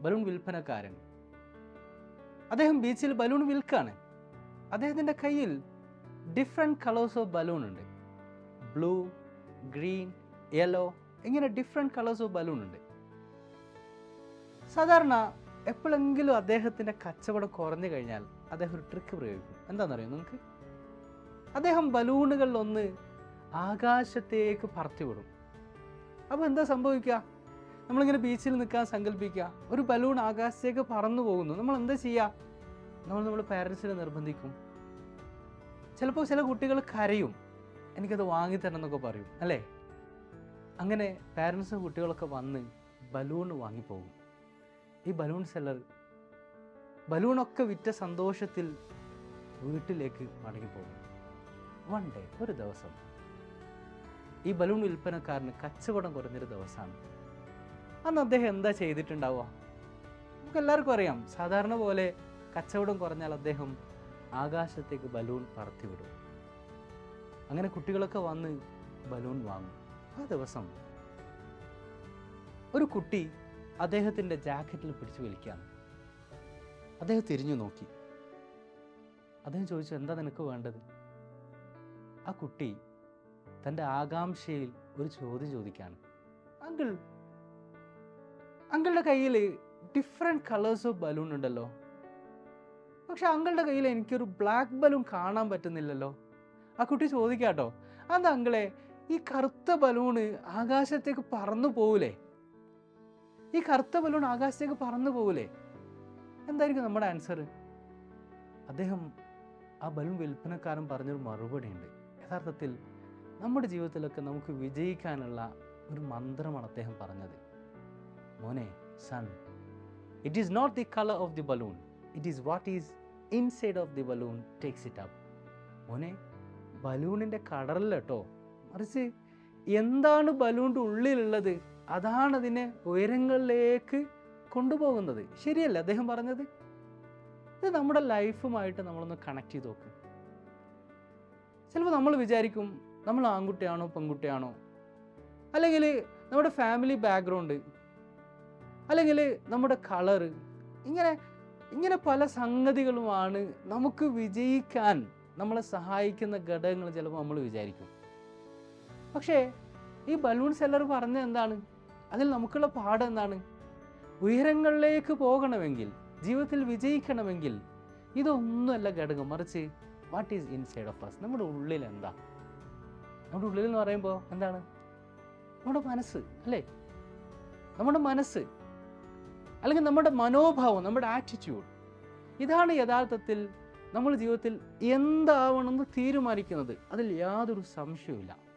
Balloon വിൽപ്പനക്കാരൻ. അദ്ദേഹം ബീച്ചിൽ ബലൂൺ വിൽക്കാണ്. അദ്ദേഹത്തിന്റെ കയ്യിൽ ഡിഫറെന്റ് കളേഴ്സ് ഓഫ് ബലൂൺ ഉണ്ട്. ബ്ലൂ ഗ്രീൻ യെല്ലോ ഇങ്ങനെ ഡിഫറെന്റ് കളേഴ്സ് ഓഫ് ബലൂൺ ഉണ്ട്. സാധാരണ എപ്പോഴെങ്കിലും അദ്ദേഹത്തിന്റെ കച്ചവടം കുറഞ്ഞു കഴിഞ്ഞാൽ അദ്ദേഹം ഒരു ട്രിക്ക് പ്രയോഗിക്കും. എന്താണെന്നറിയോ നിങ്ങൾക്ക്? അദ്ദേഹം ബലൂണുകളിലൊന്ന് ആകാശത്തേക്ക് പറത്തി വിടും അപ്പോൾ എന്താ സംഭവിക്കുക? നമ്മളിങ്ങനെ ബീച്ചിൽ നിൽക്കാൻ സങ്കല്പിക്കുക. ഒരു ബലൂൺ ആകാശത്തേക്ക് പറന്നു പോകുന്നു. നമ്മൾ എന്താ ചെയ്യുക? നമ്മൾ നമ്മുടെ പാരൻസിനെ നിർബന്ധിക്കും. ചിലപ്പോൾ ചില കുട്ടികൾ കരയും. എനിക്കത് വാങ്ങിത്തരണം എന്നൊക്കെ പറയും അല്ലേ? അങ്ങനെ പാരൻസും കുട്ടികളൊക്കെ വന്ന് ബലൂൺ വാങ്ങിപ്പോകും. ഈ ബലൂൺ സെല്ലർ ബലൂണൊക്കെ വിറ്റ സന്തോഷത്തിൽ വീട്ടിലേക്ക് മടങ്ങിപ്പോകും. വൺ ഡേ ഒരു ദിവസം. ഈ ബലൂൺ വിൽപ്പനക്കാരന് കച്ചവടം കുറഞ്ഞൊരു ദിവസമാണ്. അന്ന് അദ്ദേഹം എന്താ ചെയ്തിട്ടുണ്ടാവുക? നമുക്ക് എല്ലാവർക്കും അറിയാം. സാധാരണ പോലെ കച്ചവടം കുറഞ്ഞാൽ അദ്ദേഹം ആകാശത്തേക്ക് ബലൂൺ പറത്തിവിടും. അങ്ങനെ കുട്ടികളൊക്കെ വന്ന് ബലൂൺ വാങ്ങും. ആ ദിവസം ഒരു കുട്ടി അദ്ദേഹത്തിന്റെ ജാക്കറ്റിൽ പിടിച്ചു വലിക്കുകയാണ്. അദ്ദേഹം തിരിഞ്ഞു നോക്കി. അദ്ദേഹം ചോദിച്ചു എന്താ നിനക്ക് വേണ്ടത്? ആ കുട്ടി തന്റെ ആകാംക്ഷയിൽ ഒരു ചോദ്യം ചോദിക്കുകയാണ്. അങ്കിൾ അങ്കിളുടെ കയ്യിൽ ഡിഫറെന്റ് കളേഴ്സ് ഓഫ് ബലൂൺ ഉണ്ടല്ലോ. പക്ഷെ അങ്കിളുടെ കയ്യിൽ എനിക്കൊരു ബ്ലാക്ക് ബലൂൺ കാണാൻ പറ്റുന്നില്ലല്ലോ. ആ കുട്ടി ചോദിക്കാട്ടോ അത് അങ്കിളെ ഈ കറുത്ത ബലൂണ് ആകാശത്തേക്ക് പറന്നു പോവില്ലേ ഈ കറുത്ത ബലൂൺ ആകാശത്തേക്ക് പറന്നു പോവില്ലേ എന്തായിരിക്കും നമ്മുടെ ആൻസർ അദ്ദേഹം ആ ബലൂൺ വിൽപ്പനക്കാരൻ പറഞ്ഞൊരു മറുപടി ഉണ്ട് യഥാർത്ഥത്തിൽ നമ്മുടെ ജീവിതത്തിലൊക്കെ നമുക്ക് വിജയിക്കാനുള്ള ഒരു മന്ത്രമാണ് അദ്ദേഹം പറഞ്ഞത്. മോനെ son it is not the colour of the balloon it is what is inside of the balloon takes it up മോനെ ബലൂണിന്റെ കളറല്ല കേട്ടോ മറിച്ച് എന്താണ് ബലൂണിന്റെ ഉള്ളിലുള്ളത്? അതാണ് അതിനെ ഉയരങ്ങളിലേക്ക് കൊണ്ടുപോകുന്നത്. ശരിയല്ല അദ്ദേഹം പറഞ്ഞത്? ഇത് നമ്മുടെ ലൈഫുമായിട്ട് നമ്മളൊന്ന് കണക്ട് ചെയ്ത് നോക്കും. ചിലപ്പോൾ നമ്മൾ വിചാരിക്കും നമ്മൾ ആൺകുട്ടിയാണോ പെൺകുട്ടിയാണോ? അല്ലെങ്കിൽ നമ്മുടെ ഫാമിലി ബാക്ക്ഗ്രൗണ്ട് അല്ലെങ്കിൽ നമ്മുടെ കളറ് ഇങ്ങനെ ഇങ്ങനെ പല സംഗതികളുമാണ് നമുക്ക് വിജയിക്കാൻ നമ്മളെ സഹായിക്കുന്ന ഘടകങ്ങൾ ചിലപ്പോൾ നമ്മൾ വിചാരിക്കും. പക്ഷേ ഈ ബലൂൺ സെല്ലർ പറഞ്ഞ എന്താണ്? അതിൽ നമുക്കുള്ള പാഠം എന്താണ്? ഉയരങ്ങളിലേക്ക് പോകണമെങ്കിൽ ജീവിതത്തിൽ വിജയിക്കണമെങ്കിൽ ഇതൊന്നുമല്ല ഘടകം. മറിച്ച് what is inside of us നമ്മുടെ ഉള്ളിൽ എന്താ? നമ്മുടെ ഉള്ളിൽ എന്ന് പറയുമ്പോൾ എന്താണ്? നമ്മുടെ മനസ്സ് അല്ലേ? നമ്മുടെ മനസ്സ്. അല്ലെങ്കിൽ നമ്മുടെ മനോഭാവം നമ്മുടെ ആറ്റിറ്റ്യൂഡ് ഇതാണ് യഥാർത്ഥത്തിൽ നമ്മൾ ജീവിതത്തിൽ എന്താവണമെന്ന് തീരുമാനിക്കുന്നത്. അതിൽ യാതൊരു സംശയവുമില്ല.